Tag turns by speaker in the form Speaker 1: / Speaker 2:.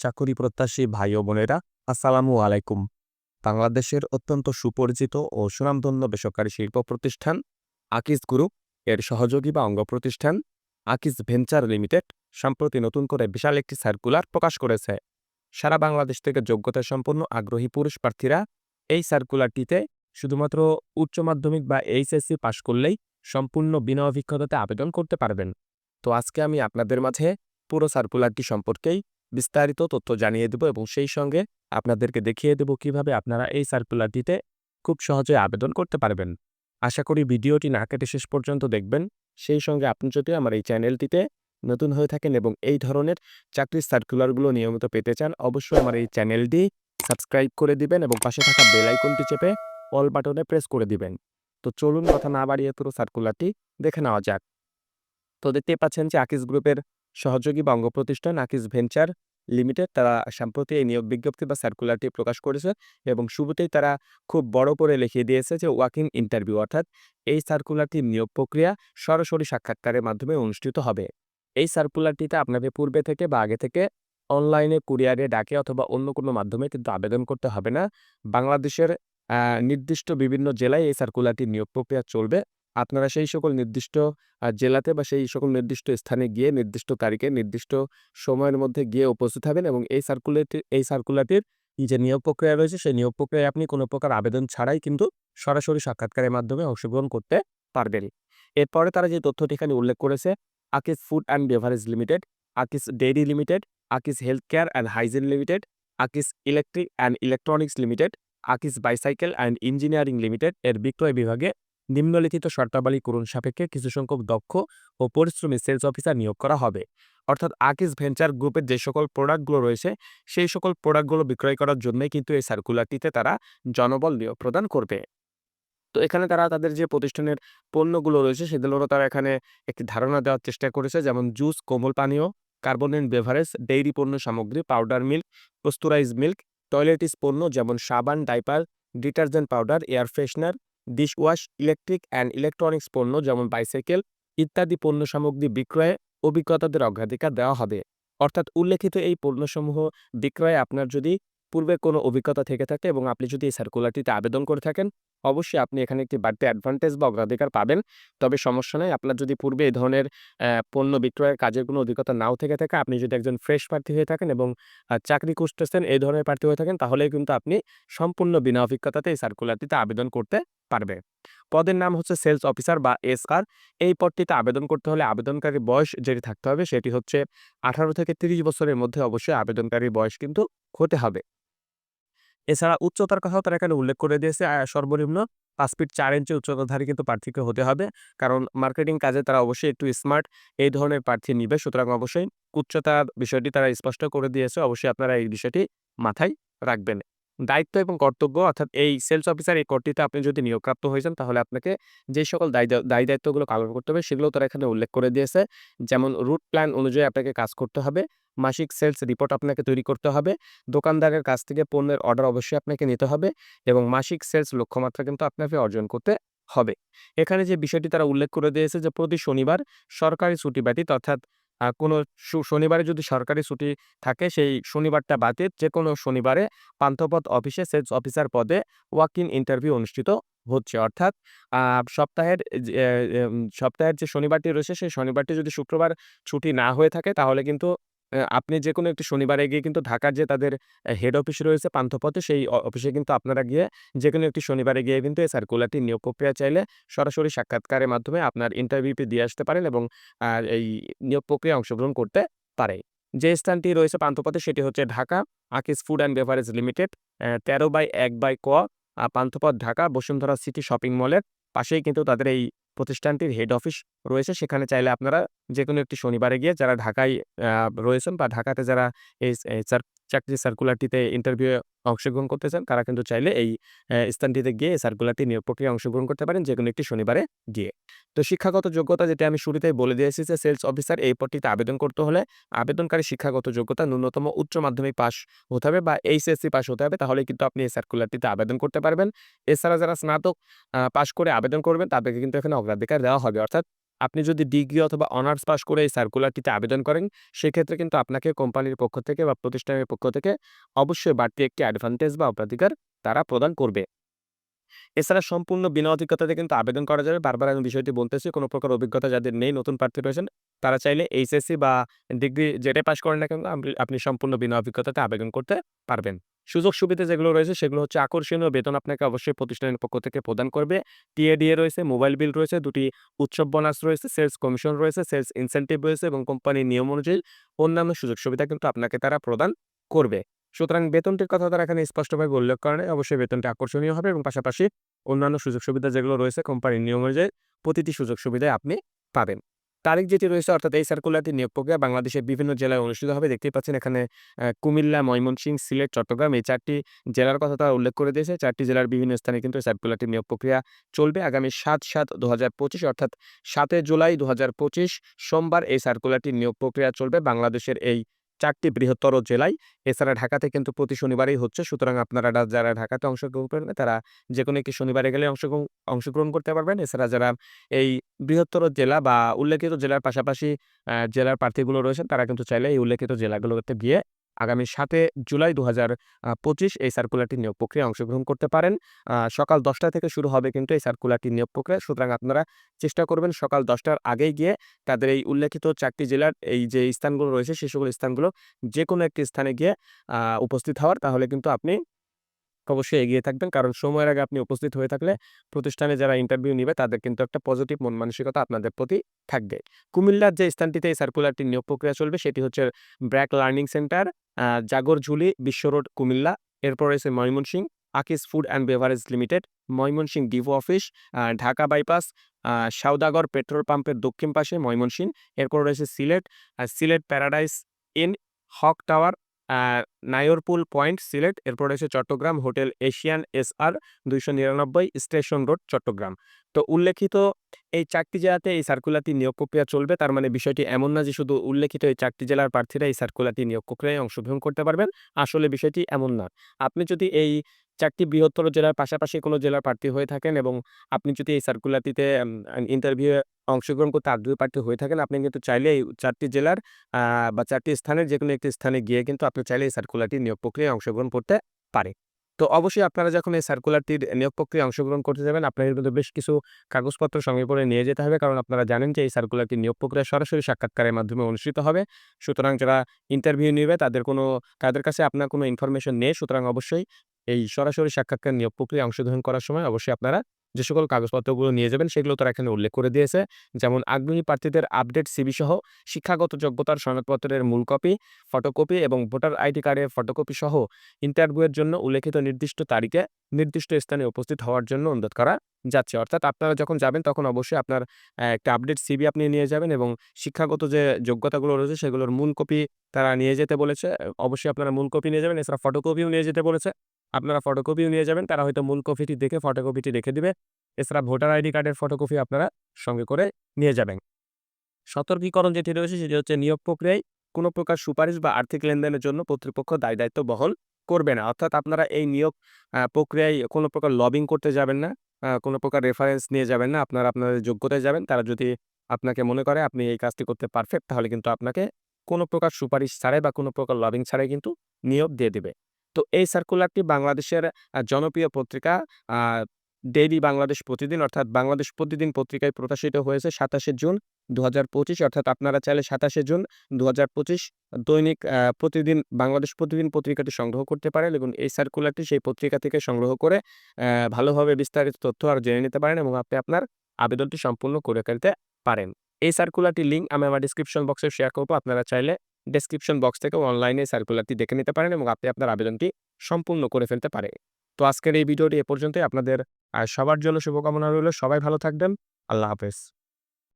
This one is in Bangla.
Speaker 1: চাকুরি প্রত্যাশী ভাই ও বোনেরা, আসসালামু আলাইকুম। বাংলাদেশের অত্যন্ত সুপরিচিত ও সুনামধন্য বেসরকারি শিল্প প্রতিষ্ঠান আকিস গ্রুপ এর সহযোগী বা অঙ্গ প্রতিষ্ঠান আকিস ভেঞ্চার লিমিটেড সম্প্রতি নতুন করে বিশাল একটি সার্কুলার প্রকাশ করেছে। সারা বাংলাদেশ থেকে যোগ্যতা সম্পন্ন আগ্রহী পুরুষ প্রার্থীরা এই সার্কুলারটিতে শুধুমাত্র উচ্চ মাধ্যমিক বা এইচএসসি পাশ করলেই সম্পূর্ণ বিনা অভিজ্ঞতাতে আবেদন করতে পারবেন। তো আজকে আমি আপনাদের মাঝে পুরো সার্কুলারটি সম্পর্কেই বিস্তারিত তথ্য জানিয়ে দেব এবং সেই সঙ্গে আপনাদেরকে দেখিয়ে দেব কীভাবে আপনারা এই সার্কুলারটিতে খুব সহজে আবেদন করতে পারবেন। আশা করি ভিডিওটি না কেটে শেষ পর্যন্ত দেখবেন। সেই সঙ্গে আপনি যদি আমার এই চ্যানেলটিতে নতুন হয়ে থাকেন এবং এই ধরনের চাকরির সার্কুলারগুলো নিয়মিত পেতে চান, অবশ্যই আমার এই চ্যানেলটি সাবস্ক্রাইব করে দিবেন এবং পাশে থাকা বেল আইকনটি চেপে অল বাটনে প্রেস করে দিবেন। তো চলুন কথা না বাড়িয়ে পুরো সার্কুলারটি দেখে নেওয়া যাক। তো দেখতে পাচ্ছেন যে আকিস গ্রুপের সহযোগী বঙ্গ প্রতিষ্ঠান আকিস ভেঞ্চার লিমিটেড। তারা সম্প্রতি এই নিয়োগ বিজ্ঞপ্তি বা সার্কুলারটি প্রকাশ করেছে এবং শুরুতেই তারা খুব বড় করে লিখিয়ে দিয়েছে যে ওয়াকিং ইন্টারভিউ অর্থাৎ এই সার্কুলারটির নিয়োগ প্রক্রিয়া সরাসরি সাক্ষাৎকারের মাধ্যমে অনুষ্ঠিত হবে। এই সার্কুলারটিতে আপনাকে পূর্বে থেকে বা আগে থেকে অনলাইনে কুরিয়ারে ডাকে অথবা অন্য কোনো মাধ্যমে কিন্তু আবেদন করতে হবে না। বাংলাদেশের নির্দিষ্ট বিভিন্ন জেলায় এই সার্কুলারটির নিয়োগ প্রক্রিয়া চলবে। আপনারা সেই সকল নির্দিষ্ট জেলাতে বা সেই সকল নির্দিষ্ট স্থানে গিয়ে নির্দিষ্ট তারিখে, নির্দিষ্ট সময়ের মধ্যে গিয়ে উপস্থিত হবেন এবং এই সার্কুলারটি এই সার্কুলারটির যে নিয়োগ প্রক্রিয়া রয়েছে, সেই নিয়োগ প্রক্রিয়ায় আপনি কোনো প্রকার আবেদন ছাড়াই কিন্তু সরাসরি সাক্ষাৎকারের মাধ্যমে অংশগ্রহণ করতে পারবেন। এরপরে তারা যে তথ্যটি এখানে উল্লেখ করেছে Akij food and beverage limited Akij dairy limited Akij health care and hygiene limited Akij electric and electronics limited Akij bicycle and engineering limited এর বিক্রয় বিভাগে নিম্নলিখিত শর্তাবলী করুন সাপেক্ষে কিছু সংখ্যক দক্ষ ও পরিশ্রমী সেলস অফিসার নিয়োগ করা হবে। অর্থাৎ আকিস ভেঞ্চার গ্রুপের যে সকল প্রোডাক্টগুলো রয়েছে, সেই সকল প্রোডাক্টগুলো বিক্রয় করার জন্যই কিন্তু এই সার্কুলারটিতে তারা জনবল নিয়োগ প্রদান করবে। তো এখানে তারা তাদের যে প্রতিষ্ঠানের পণ্যগুলো রয়েছে, সেগুলোরও তারা এখানে একটি ধারণা দেওয়ার চেষ্টা করেছে, যেমন জুস কোমল পানীয় কার্বনেট বেভারেজ ডেইরি পণ্য সামগ্রী powder milk pasteurize milk toiletries পণ্য, যেমন সাবান diaper detergent powder air freshener dishwash electric and electronics পণ্য যেমন বাইসাইকেল ইত্যাদি পণ্য সামগ্রী বিক্রয়ে অভিজ্ঞতাদের অগ্রাধিকার দেওয়া হবে। অর্থাৎ উল্লেখিত এই পণ্যসমূহ বিক্রয়ে আপনার যদি পূর্বে কোনো অভিজ্ঞতা থেকে থাকে এবং আপনি যদি এই সার্কুলারটিতে আবেদন করে থাকেন, অবশ্যই আপনি এখানে একটি বাড়তি অ্যাডভান্টেজ বা অগ্রাধিকার পাবেন। তবে সমস্যা নেই, আপনার যদি পূর্বে এই ধরনের পণ্য বিক্রয়ের কাজের কোনো অভিজ্ঞতা নাও থেকে থাকে, আপনি যদি একজন ফ্রেশ প্রার্থী হয়ে থাকেন এবং চাকরি খুঁজতেছেন, এই ধরনের প্রার্থী হয়ে থাকেন তাহলে কিন্তু আপনি সম্পূর্ণ বিনা অভিজ্ঞতাতে এই সার্কুলারটিতে আবেদন করতে পারবে। পদের নাম হচ্ছে সেলস অফিসার বা এসআর এই পদটিতে আবেদন করতে হলে আবেদনকারীর বয়স যেটি থাকতে হবে, সেটি হচ্ছে আঠারো থেকে তিরিশ বছরের মধ্যে অবশ্যই আবেদনকারীর বয়স কিন্তু হতে হবে। এছাড়া উচ্চতার কথাও তারা এখানে উল্লেখ করে দিয়েছে। সর্বনিম্ন পাঁচ ফিট চার ইঞ্চি উচ্চতাধারী কিন্তু প্রার্থীকে হতে হবে। কারণ মার্কেটিং কাজে তারা অবশ্যই একটু স্মার্ট এই ধরনের প্রার্থী নিবে। সুতরাং অবশ্যই উচ্চতার বিষয়টি তারা স্পষ্ট করে দিয়েছে। অবশ্যই আপনারা এই বিষয়টি মাথায় রাখবেন। দায়িত্ব এবং কর্তব্য অর্থাৎ এই সেলস অফিসার এই কর্তৃত্বে আপনি যদি নিয়োগপ্রাপ্ত হয়েছেন তাহলে আপনাকে যে সকল দায়ী দায়ী দায়িত্বগুলো পালন করতে হবে, সেগুলো তারা এখানে উল্লেখ করে দিয়েছে। যেমন রুট প্ল্যান অনুযায়ী আপনাকে কাজ করতে হবে, মাসিক সেলস রিপোর্ট আপনাকে তৈরি করতে হবে, দোকানদারের কাছ থেকে পণ্যের অর্ডার অবশ্যই আপনাকে নিতে হবে এবং মাসিক সেলস লক্ষ্যমাত্রা কিন্তু আপনাকে অর্জন করতে হবে। এখানে যে বিষয়টি তারা উল্লেখ করে দিয়েছে যে প্রতি শনিবার সরকারি ছুটি ব্যতীত অর্থাৎ কোনো শনিবারে যদি সরকারি ছুটি থাকে, সেই শনিবারটা বাতিল। যে কোনো শনিবারে পান্থপথ অফিসে সেলস অফিসার পদে ওয়াক ইন ইন্টারভিউ অনুষ্ঠিত হচ্ছে। অর্থাৎ সপ্তাহের সপ্তাহের যে শনিবারটি রয়েছে, সেই শনিবারটি যদি শুক্রবার ছুটি না হয়ে থাকে, তাহলে কিন্তু আপনি যেকোনো একটি শনিবারে গিয়ে কিন্তু ঢাকার যে তাদের হেড অফিস রয়েছে পান্থপথে, সেই অফিসে কিন্তু আপনারা গিয়ে যেকোনো একটি শনিবারে গিয়ে কিন্তু এই সার্কুলারটি নিয়োগ প্রক্রিয়া চাইলে সরাসরি সাক্ষাৎকারের মাধ্যমে আপনার ইন্টারভিউটি দিয়ে আসতে পারেন এবং এই নিয়োগ প্রক্রিয়ায় অংশগ্রহণ করতে পারে। যে স্থানটি রয়েছে পান্থপথে সেটি হচ্ছে Dhaka, Akij food and beverage limited তেরো বাই এক বাই ক পান্থপথ ঢাকা, বসুন্ধরা সিটি শপিং মলের পাশেই কিন্তু তাদের এই প্রতিষ্ঠানটির হেড অফিস রয়েছে। সেখানে চাইলে আপনারা যে কোনো একটি শনিবারে গিয়ে যারা ঢাকায় রয়েছেন বা ঢাকাতে যারা এই চাকরি সার্কুলারটিতে ইন্টারভিউ অংশগ্রহণ করতে চান তারা কিন্তু চাইলে এই স্থানটিতে গিয়ে সার্কুলারটি নিয়োগ প্রক্রিয়া অংশগ্রহণ করতে পারেন যে কোনো একটি শনিবারে গিয়ে। তো শিক্ষাগত যোগ্যতা যেটা আমি শুরুতেই বলে দিয়েছি যে সেলস অফিসার এই পদটিতে আবেদন করতে হলে আবেদনকারী শিক্ষাগত যোগ্যতা ন্যূনতম উচ্চ মাধ্যমিক পাস হতে হবে বা এইচএসসি পাস হতে হবে। তাহলে কিন্তু আপনি এই সার্কুলারটিতে আবেদন করতে পারবেন। এছাড়া যারা স্নাতক পাশ করে আবেদন করবেন, তাদেরকে কিন্তু এখানে অগ্রাধিকার দেওয়া হবে। অর্থাৎ আপনি যদি ডিগ্রি অথবা অনার্স পাস করে এই সার্কুলারটিতে আবেদন করেন, সেক্ষেত্রে কিন্তু আপনাকে কোম্পানির পক্ষ থেকে বা প্রতিষ্ঠানের পক্ষ থেকে অবশ্যই বাড়তি একটি অ্যাডভান্টেজ বা অগ্রাধিকার তারা প্রদান করবে। এছাড়া সম্পূর্ণ বিনা অভিজ্ঞতাতে কিন্তু আবেদন করা যাবে। বারবার আমি বিষয়টি বলতেছি, কোনো প্রকার অভিজ্ঞতা যাদের নেই, নতুন প্রার্থী রয়েছেন তারা চাইলে এইচএসসি বা ডিগ্রি যেটাই পাশ করেন না কেন, আপনি- আপনি সম্পূর্ণ বিনা অভিজ্ঞতাতে আবেদন করতে পারবেন। সুযোগ সুবিধা যেগুলো রয়েছে সেগুলো হচ্ছে আকর্ষণীয়। বেতন আপনাকে অবশ্যই প্রতিষ্ঠানের পক্ষ থেকে প্রদান করবে। টিএডিএ রয়েছে, মোবাইল বিল রয়েছে, দুটি উৎসব বোনাস রয়েছে সেলস কমিশন রয়েছে সেলস ইনসেন্টিভ রয়েছে এবং কোম্পানির নিয়ম অনুযায়ী অন্যান্য সুযোগ সুবিধা কিন্তু আপনাকে তারা প্রদান করবে। সুতরাং বেতনটির কথা তারা এখানে স্পষ্টভাবে উল্লেখ করে অবশ্যই বেতনটি আকর্ষণীয় হবে এবং পাশাপাশি অন্যান্য সুযোগ সুবিধা যেগুলো রয়েছে কোম্পানির নিয়ম অনুযায়ী প্রতিটি সুযোগ সুবিধায় আপনি পাবেন। তারিখ যেটি রয়েছে, অর্থাৎ এই সার্কুলারটি নিয়োগ প্রক্রিয়া বাংলাদেশের বিভিন্ন জেলায় অনুষ্ঠিত হবে। দেখতেই পাচ্ছেন এখানে কুমিল্লা, ময়মনসিংহ, সিলেট, চট্টগ্রাম এই চারটি জেলার কথা তারা উল্লেখ করে দিয়েছে। চারটি জেলার বিভিন্ন স্থানে কিন্তু সার্কুলারটি নিয়োগ প্রক্রিয়া চলবে আগামী সাত সাত দু হাজার পঁচিশ, অর্থাৎ সাতই জুলাই দু হাজার পঁচিশ সোমবার এই সার্কুলারটি নিয়োগ প্রক্রিয়া চলবে। বাংলাদেশের এই চারটি বৃহত্তর জেলায়। এছাড়া ঢাকাতে কিন্তু প্রতি শনিবারই হচ্ছে। সুতরাং আপনারা যারা ঢাকাতে অংশগ্রহণ করবেন তারা যে কোনো একটি শনিবারে গেলে অংশগ্রহণ অংশগ্রহণ করতে পারবেন। এছাড়া যারা এই বৃহত্তর জেলা বা উল্লেখিত জেলার পাশাপাশি জেলার প্রার্থীগুলো রয়েছেন, তারা কিন্তু চাইলে এই উল্লেখিত জেলাগুলোতে গিয়ে আগামী সাতে জুলাই দু হাজার পঁচিশ এই সার্কুলারটি নিয়োগ প্রক্রিয়া অংশগ্রহণ করতে পারেন। সকাল দশটা থেকে শুরু হবে কিন্তু এই সার্কুলারটি নিয়োগ প্রক্রিয়া। সুতরাং আপনারা চেষ্টা করবেন সকাল দশটার আগেই গিয়ে তাদের এই উল্লেখিত চারটি জেলার এই যে স্থানগুলো রয়েছে, সে সকল স্থানগুলো যে কোনো একটি স্থানে গিয়ে উপস্থিত হওয়ার। তাহলে কিন্তু আপনি অবশ্যই এগিয়ে থাকবেন। কারণ সময়ের আগে আপনি উপস্থিত হয়ে থাকলে প্রতিষ্ঠানে যারা ইন্টারভিউ নিবে, তাদের কিন্তু একটা পজিটিভ মন মানসিকতা আপনাদের প্রতি থাকবে। কুমিল্লার যে স্থানটিতে এই সার্কুলারটি নিয়োগ প্রক্রিয়া চলবে, সেটি হচ্ছে ব্র্যাক লার্নিং সেন্টার জাগরঝুলি বিশ্ব রোড, কুমিল্লা। এরপর রয়েছে Mymensingh Akij food and beverage limited Mymensingh ডিভো office Dhaka bypass Saudagar petrol পাম্পের দক্ষিণ পাশে ময়মনসিংহ। এরপর রয়েছে Sylhet Sylhet paradise inn Haque tower Nayarpul point, Sylhet, এরপর এসে Chattogram, hotel Asian S R দুইশো নিরানব্বই স্টেশন রোড, চট্টগ্রাম। তো উল্লেখিত এই চারটি জেলাতে এই সার্কুলারটি নিয়োগ প্রক্রিয়া চলবে, তার মানে বিষয়টি এমন না যে শুধু উল্লেখিত এই চারটি জেলার প্রার্থীরা এই সার্কুলারটি নিয়োগ প্রক্রিয়ায় অংশগ্রহণ করতে পারবেন, আসলে বিষয়টি এমন না। আপনি যদি এই চারটি বৃহত্তর জেলার পাশাপাশি কোনো জেলার প্রার্থী হয়ে থাকেন এবং আপনি যদি এই সার্কুলারটিতে ইন্টারভিউ অংশগ্রহণ করতে আগ্রহী প্রার্থী হয়ে থাকেন, আপনি কিন্তু চাইলে এই চারটি জেলার বা চারটি স্থানের যে কোনো একটি স্থানে গিয়ে কিন্তু আপনি চাইলে এই সার্কুলারটি নিয়োগ প্রক্রিয়ায় অংশগ্রহণ করতে পারে তো অবশ্যই আপনারা যখন এই সার্কুলারটির নিয়োগ প্রক্রিয়ায় অংশগ্রহণ করতে যাবেন, আপনাদের কিন্তু বেশ কিছু কাগজপত্র সঙ্গে করে নিয়ে যেতে হবে। কারণ আপনারা জানেন যে এই সার্কুলারটি নিয়োগ প্রক্রিয়া সরাসরি সাক্ষাৎকারের মাধ্যমে অনুষ্ঠিত হবে। সুতরাং যারা ইন্টারভিউ নেবে, তাদের কোনো, তাদের কাছে আপনার কোনো ইনফরমেশন নেই। সুতরাং অবশ্যই এই সরাসরি সাক্ষাৎকার নিয়োগ প্রক্রিয়ায় অংশগ্রহণ করার সময় অবশ্যই আপনারা যে সকল কাগজপত্রগুলো নিয়ে যাবেন, সেগুলো তারা এখানে উল্লেখ করে দিয়েছে। যেমন আগ্রহী প্রার্থীদের আপডেট সিবি সহ শিক্ষাগত যোগ্যতার সনদপত্রের মূল কপি, ফটোকপি এবং ভোটার আইডি কার্ডের ফটোকপি সহ ইন্টারভিউয়ের জন্য উল্লেখিত নির্দিষ্ট তারিখে নির্দিষ্ট স্থানে উপস্থিত হওয়ার জন্য অনুরোধ করা যাচ্ছে। অর্থাৎ আপনারা যখন যাবেন, তখন অবশ্যই আপনার একটা আপডেট সিবি আপনি নিয়ে যাবেন এবং শিক্ষাগত যে যোগ্যতাগুলো রয়েছে, সেগুলোর মূল কপি তারা নিয়ে যেতে বলেছে। অবশ্যই আপনারা মূল কপি নিয়ে যাবেন, এছাড়া ফটোকপিও নিয়ে যেতে বলেছে। আপনারা ফটোকপিও নিয়ে যাবেন, তারা হয়তো মূল কপিটি দেখে ফটোকপিটি রেখে দিবে। এছাড়া ভোটার আইডি কার্ডের ফটোকপি আপনারা সঙ্গে করে নিয়ে যাবেন। সতর্কীকরণ যেটি রয়েছে, সেটি হচ্ছে নিয়োগ প্রক্রিয়ায় কোনো প্রকার সুপারিশ বা আর্থিক লেনদেনের জন্য কর্তৃপক্ষ দায় দায়িত্ব বহন করবে না। অর্থাৎ আপনারা এই নিয়োগ প্রক্রিয়ায় কোনো প্রকার লবিং করতে যাবেন না কোনো প্রকার রেফারেন্স নিয়ে যাবেন না, আপনারা আপনাদের যোগ্যতায় যাবেন। তারা যদি আপনাকে মনে করে আপনি এই কাজটি করতে পারফেক্ট তাহলে কিন্তু আপনাকে কোনো প্রকার সুপারিশ ছাড়াই বা কোনো প্রকার লবিং ছাড়াই কিন্তু নিয়োগ দিয়ে দিবে। তো এই সার্কুলারটি বাংলাদেশের জনপ্রিয় পত্রিকা ডেইলি বাংলাদেশ প্রতিদিন অর্থাৎ বাংলাদেশ প্রতিদিন পত্রিকায় প্রকাশিত হয়েছে সাতাশে জুন দু পঁচিশ, অর্থাৎ আপনারা চাইলে সাতাশে জুন দু পঁচিশ দৈনিক প্রতিদিন, বাংলাদেশ প্রতিদিন পত্রিকাটি সংগ্রহ করতে পারেন এবং এই সার্কুলারটি সেই পত্রিকা থেকে সংগ্রহ করে ভালোভাবে বিস্তারিত তথ্য আর জেনে নিতে পারেন এবং আপনি আপনার আবেদনটি সম্পূর্ণ করে ফেলতে পারেন। এই সার্কুলারটি লিঙ্ক আমি আমার ডিসক্রিপশন বক্সে শেয়ার করব, আপনারা চাইলে ডেসক্রিপশন বক্স থেকে অনলাইনে সার্কুলারটি দেখে নিতে পারেন এবং আপনি আপনার আবেদনটি সম্পূর্ণ করে ফেলতে পারে। তো আজকের এই ভিডিওটি এ পর্যন্তই। আপনাদের সবার জন্য শুভকামনা রইল। সবাই ভালো থাকবেন। আল্লাহ হাফেজ।